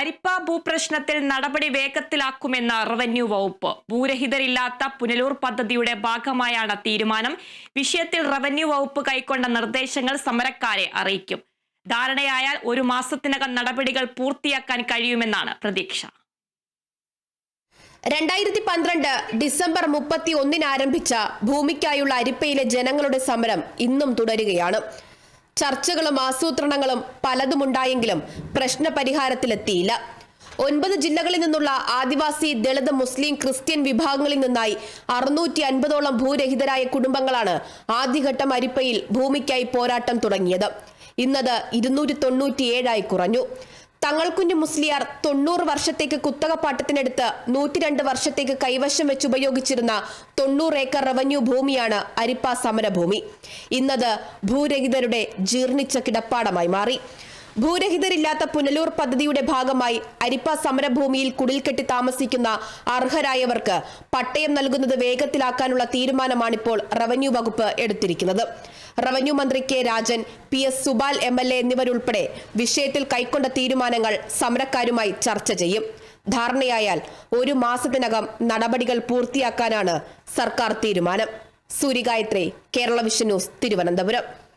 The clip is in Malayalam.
അരിപ്പ ഭൂപ്രശ്നത്തിൽ നടപടി വേഗത്തിലാക്കുമെന്ന് റവന്യൂ വകുപ്പ്. ഭൂരഹിതരില്ലാത്ത പുനലൂർ പദ്ധതിയുടെ ഭാഗമായാണ് തീരുമാനം. വിഷയത്തിൽ റവന്യൂ വകുപ്പ് കൈക്കൊണ്ട നിർദ്ദേശങ്ങൾ സമരക്കാരെ അറിയിക്കും. ധാരണയായാൽ ഒരു മാസത്തിനകം നടപടികൾ പൂർത്തിയാക്കാൻ കഴിയുമെന്നാണ് പ്രതീക്ഷ. രണ്ടായിരത്തി പന്ത്രണ്ട് ഡിസംബർ മുപ്പത്തി ഒന്നിന് ആരംഭിച്ച ഭൂമിക്കായുള്ള അരിപ്പയിലെ ജനങ്ങളുടെ സമരം ഇന്നും തുടരുകയാണ്. ചർച്ചകളും ആസൂത്രണങ്ങളും പലതുമുണ്ടായെങ്കിലും പ്രശ്ന പരിഹാരത്തിലെത്തിയില്ല ഒൻപത് ജില്ലകളിൽ നിന്നുള്ള ആദിവാസി ദളിത് മുസ്ലിം ക്രിസ്ത്യൻ വിഭാഗങ്ങളിൽ നിന്നായി അറുന്നൂറ്റി അൻപതോളം ഭൂരഹിതരായ കുടുംബങ്ങളാണ് ആദ്യഘട്ടം അരിപ്പയിൽ ഭൂമിക്കായി പോരാട്ടം തുടങ്ങിയത്. ഇന്നത് ഇരുന്നൂറ്റി തൊണ്ണൂറ്റിയേഴായി കുറഞ്ഞു. തങ്ങൾക്കുഞ്ഞു മുസ്ലിയാർ തൊണ്ണൂറ് വർഷത്തേക്ക് കുത്തക പാട്ടത്തിനെടുത്ത് നൂറ്റിരണ്ട് വർഷത്തേക്ക് കൈവശം വെച്ച് ഉപയോഗിച്ചിരുന്ന തൊണ്ണൂറ് ഏക്കർ റവന്യൂ ഭൂമിയാണ് അരിപ്പ സമരഭൂമി. ഇന്നത് ഭൂരഹിതരുടെ ജീർണിച്ച കിടപ്പാടമായി മാറി. ഭൂരഹിതരില്ലാത്ത പുനലൂർ പദ്ധതിയുടെ ഭാഗമായി അരിപ്പ സമരഭൂമിയിൽ കുടിൽകെട്ടി താമസിക്കുന്ന അർഹരായവർക്ക് പട്ടയം നൽകുന്നത് വേഗത്തിലാക്കാനുള്ള തീരുമാനമാണിപ്പോൾ റവന്യൂ വകുപ്പ് എടുത്തിരിക്കുന്നത്. റവന്യൂ മന്ത്രി K Rajan P S Subal M L A എന്നിവരുൾപ്പെടെ വിഷയത്തിൽ കൈക്കൊണ്ട തീരുമാനങ്ങൾ സമരക്കാരുമായി ചർച്ച ചെയ്യും. ധാരണയായാൽ ഒരു മാസത്തിനകം നടപടികൾ പൂർത്തിയാക്കാനാണ് സർക്കാർ തീരുമാനം. Suryagayathri Kerala vision news Thiruvananthapuram.